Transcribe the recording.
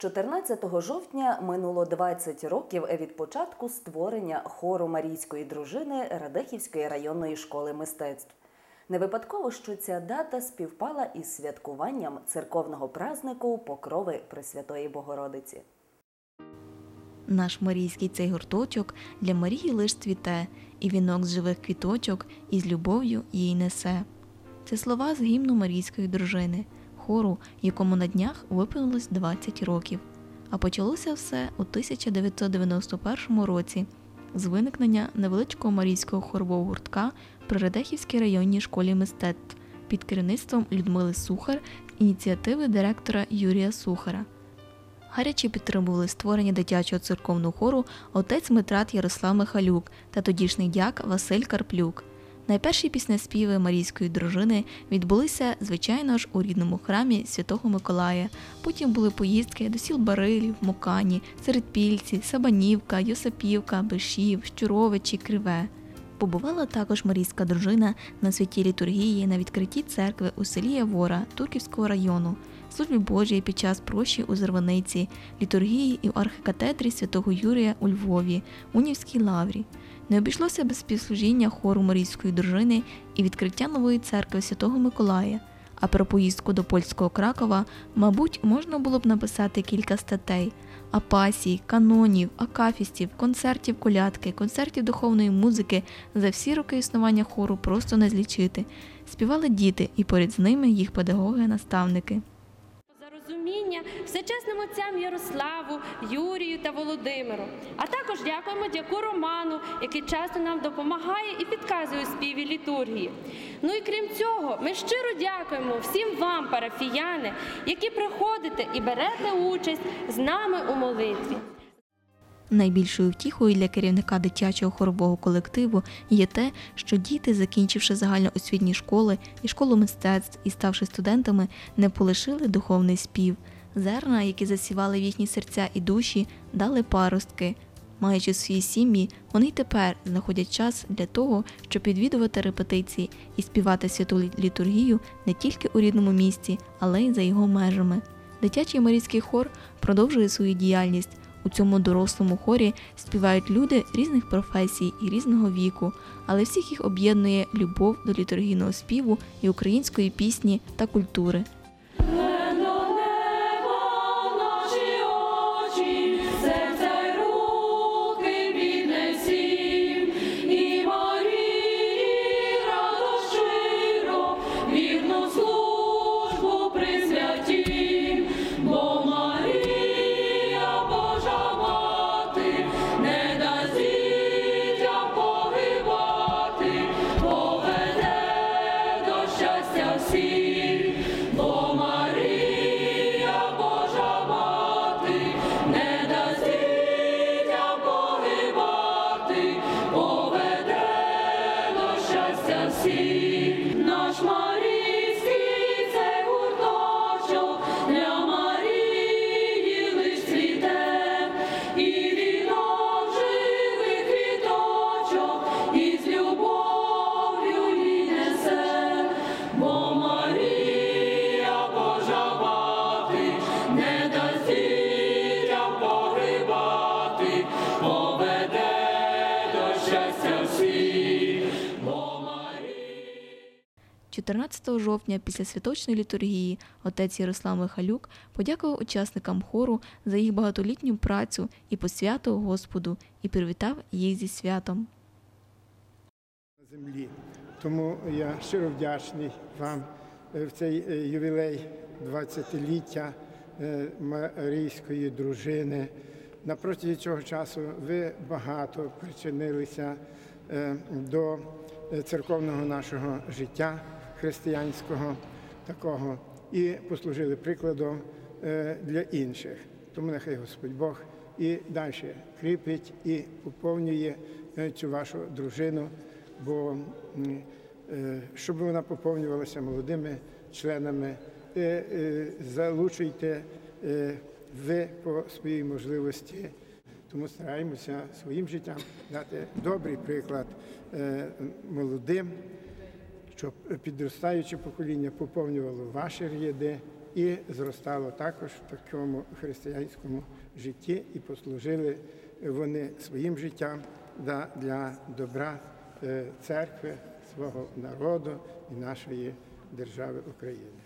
14 жовтня минуло 20 років від початку створення хору Марійської дружини Радехівської районної школи мистецтв. Не випадково, що ця дата співпала із святкуванням церковного празнику Покрови Пресвятої Богородиці. Наш марійський цей гурточок для Марії лиш цвіте, і вінок з живих квіточок із любов'ю їй несе. Це слова з гімну Марійської дружини, хору, якому на днях виповнилось 20 років. А почалося все у 1991 році з виникнення невеличкого марійського хорового гуртка при Радехівській районній школі мистецтв під керівництвом Людмили Сухар ініціативи директора Юрія Сухара. Гаряче підтримували створення дитячого церковного хору отець Митрат Ярослав Михалюк та тодішній дяк Василь Карплюк. Найперші піснеспіви Марійської дружини відбулися, звичайно ж, у рідному храмі Святого Миколая. Потім були поїздки до сіл Барилів, Мокані, Середпільці, Сабанівка, Йосипівка, Бишів, Щуровичі, Криве. Побувала також Марійська дружина на святій літургії на відкритті церкви у селі Явора Турківського району, службі Божій під час прощі у Зерваниці, літургії і в архікатедрі святого Юрія у Львові, Унівській лаврі. Не обійшлося без співслужіння хору Марійської дружини і відкриття нової церкви Святого Миколая. А про поїздку до польського Кракова, мабуть, можна було б написати кілька статей: апасій, канонів, акафістів, концертів колядки, концертів духовної музики за всі роки існування хору просто не злічити. Співали діти, і поряд з ними їх педагоги-наставники. Всечесним отцям Ярославу, Юрію та Володимиру. А також дякуємо дяку Роману, який часто нам допомагає і підказує у співі літургії. Ну і крім цього, ми щиро дякуємо всім вам, парафіяни, які приходите і берете участь з нами у молитві. Найбільшою втіхою для керівника дитячого хорового колективу є те, що діти, закінчивши загальноосвітні школи і школу мистецтв і ставши студентами, не полишили духовний спів. Зерна, які засівали в їхні серця і душі, дали паростки. Маючи свої сім'ї, вони й тепер знаходять час для того, щоб відвідувати репетиції і співати святу літургію не тільки у рідному місті, але й за його межами. Дитячий марійський хор продовжує свою діяльність. У цьому дорослому хорі співають люди різних професій і різного віку, але всіх їх об'єднує любов до літургійного співу і української пісні та культури. 14 жовтня після святочної літургії отець Ярослав Михалюк подякував учасникам хору за їх багатолітню працю і посвяту Господу і привітав їх зі святом. землі. Тому я щиро вдячний вам е, в цей е, ювілей 20-ліття е, Марійської дружини. На протязі цього часу ви багато причинилися до церковного нашого життя християнського такого і послужили прикладом е, для інших. Тому нехай Господь Бог і далі кріпить і поповнює е, цю вашу дружину бо е, щоб вона поповнювалася молодими членами, залучуйте ви по своїй можливості. Тому стараємося своїм життям дати добрий приклад молодим, щоб підростаюче покоління поповнювало ваші ряди і зростало також в такому християнському житті, і послужили вони своїм життям для добра е, церкви, свого народу і нашої держави України.